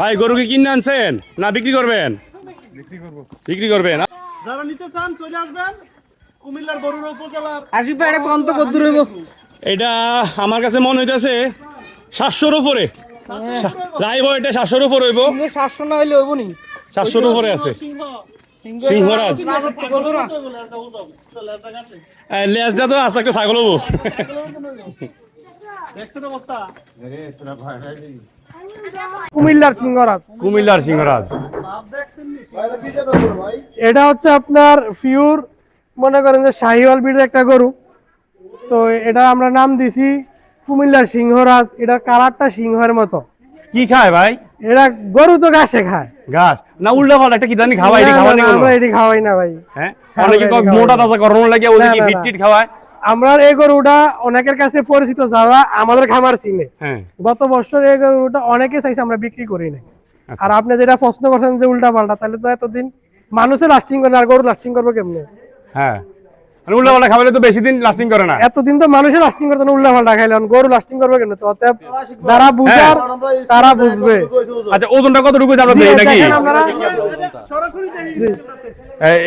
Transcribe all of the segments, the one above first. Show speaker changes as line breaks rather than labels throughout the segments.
ভাই গরু কি কিনে আনছেন? না বিক্রি করবেন? বিক্রি করবেন?
যারা নিতে চান চলে আসবেন। কুমিল্লার বরুড়া উপজেলার
আসিফ ভাই এটা কন্ত কত হইব।
এটা আমার কাছে মনে হইতেছে সাতশোর উপরে। লাইভ এটা সাতশোর উপর হইব।
সাতশো না হইলে হইব নি?
সাতশোর উপরে আছে। সিংহরাজ লেজটা তো আস্তে একটা ছাগল হব।
দেখছেন অবস্থা?
কুমিল্লার সিংহরাজ।
কুমিল্লার সিংহরাজ?
এটা হচ্ছে আপনার পিওর মনে করেন যে শাহিওয়াল বিটের একটা গরু। তো এটা আমরা নাম দিছি কুমিল্লার সিংহরাজ। এটা কালারটা সিংহের মতো।
কি খায় ভাই?
এটা গরু তো ঘাসে খায়।
ঘাস। না উল্টা পাল্টা একটা কি জানি খাওয়াই
না, খাওয়াই না ভাই।
হ্যাঁ? অনেকে মোটা তাজা গরম লাগে ওদের কি। টিট খাওয়ায়?
আমরা এই গরুটা অনেকের কাছে পরিচিত যারা আমাদের খামার চিনে।
হ্যাঁ।
গত বছর এই গরুটা অনেকে চাইছে আমরা বিক্রি করি নাই।
আচ্ছা।
আর আপনি যেটা প্রশ্ন করছেন যে উল্টা পাল্টা তাহলে তো এতদিন মানুষের লাস্টিং করে আর গরু লাস্টিং করবে কেমনে?
হ্যাঁ। উল্টা পাল্টা খাওয়ালে তো বেশি দিন লাস্টিং করে না।
এতদিন তো মানুষের লাস্টিং করতে না উল্টা পাল্টা খাইলে গরু লাস্টিং করবে কেন তো অতএব যারা বুঝার তারা বুঝবে।
আচ্ছা ওজনটা কতটুকু জানো
জি,
দেই নাকি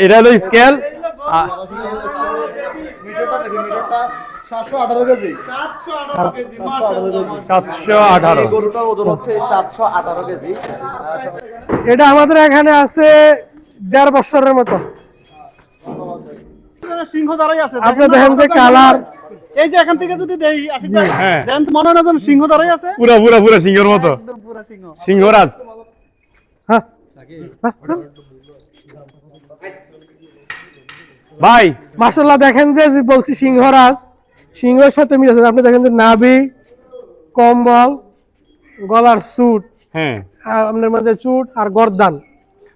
এটা হলো স্কেল
সাতশো আঠারো কেজি।
সাতশো আঠারো
গরুটার ওজন হচ্ছে সাতশো আঠারো কেজি।
এটা আমাদের এখানে আছে দেড় বছরের মতো।
সিংহ দাঁড়াই আছে
আপনি দেখেন যে কালার।
এই যে এখান থেকে যদি দেই
হ্যাঁ।
দেন মনে হয় না সিংহ দাঁড়াই আছে।
পুরা পুরা পুরা সিংহের মতো।
পুরা সিংহ।
সিংহরাজ।
হ্যাঁ। হ্যাঁ।
ভাই
মাসাল্লাহ দেখেন যে যে বলছি সিংহরাজ। সিংহের সাথে মিলেছেন আপনি দেখেন যে নাভি কম্বল গলার স্যুট
হ্যাঁ।
আর আপনার মধ্যে চুট আর গর্দান।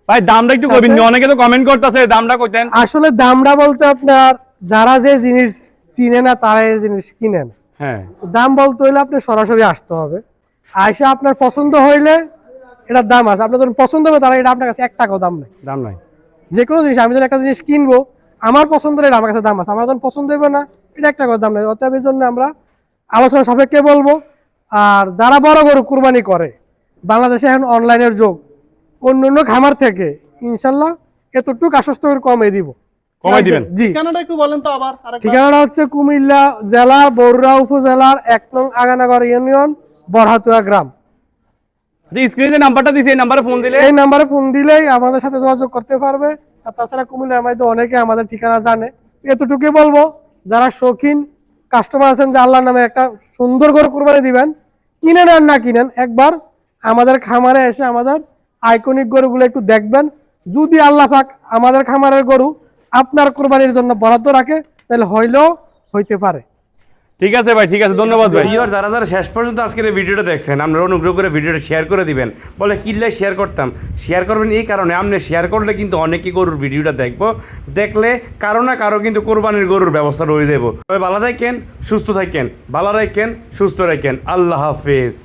ভাই দামটা একটু কইবেন অনেকে তো কমেন্ট করতেছে দামটা কইতেন।
আসলে দামটা বলতে আপনার যারা যে জিনিস চিনে না তারা এই জিনিস কিনেন।
হ্যাঁ।
দাম বলতে হইলে আপনি সরাসরি আসতে হবে। আইসা আপনার পছন্দ হইলে এটার দাম আছে। আপনার যখন পছন্দ হবে তারা এটা আপনার কাছে এক টাকাও দাম নেই।
দাম নাই।
যে কোনো জিনিস আমি যখন একটা জিনিস কিনবো আমার পছন্দের এটা আমার কাছে দাম আছে। আমার যখন পছন্দ হবে না এটা একটা করে দাম নেই অতএব এই জন্য আমরা আলোচনা সাপেক্ষে বলব। আর যারা বড় গরু কুরবানি করে বাংলাদেশে এখন অনলাইনের যুগ অন্য অন্য খামার থেকে ইনশাল্লাহ এতটুকু আশ্বস্ত করে কমে দিব।
কমাই দিবেন?
জি।
ঠিকানাটা একটু বলেন তো আবার
ঠিকানাটা হচ্ছে কুমিল্লা জেলার বরুড়া উপজেলার এক নং আগানগর ইউনিয়ন বরহাতুয়া গ্রাম।
যে স্ক্রিনে নাম্বারটা দিছি এই নাম্বারে ফোন দিলে
এই নাম্বারে ফোন দিলেই আমাদের সাথে যোগাযোগ করতে পারবে। আর তাছাড়া কুমিল্লার মধ্যে অনেকে আমাদের ঠিকানা জানে। এতটুকুই বলব। যারা শৌখিন কাস্টমার আছেন, যে আল্লাহর নামে একটা সুন্দর করে কুরবানি দিবেন, কিনেন আর না কিনেন, একবার আমাদের খামারে এসে আমাদের আইকনিক গরুগুলো একটু দেখবেন। যদি আল্লাহ পাক আমাদের খামারের গরু আপনার কোরবানির জন্য বরাদ্দ রাখে, তাহলে হইলেও হইতে পারে।
ঠিক আছে ভাই, ঠিক আছে, ধন্যবাদ ভাই।
ভিউয়ার যারা যারা শেষ পর্যন্ত আজকের এই ভিডিওটা দেখছেন আপনারা অনুগ্রহ করে ভিডিওটা শেয়ার করে দিবেন। বলে কিনলে শেয়ার করতাম? শেয়ার করবেন এই কারণে আপনি শেয়ার করলে কিন্তু অনেকেই গরুর ভিডিওটা দেখব। দেখলে কারও না কারও কিন্তু কোরবানির গরুর ব্যবস্থা রয়ে দেবো তবে ভালো থাকেন, সুস্থ থাকেন, ভালো রাখেন, সুস্থ রাখেন। আল্লাহ হাফেজ।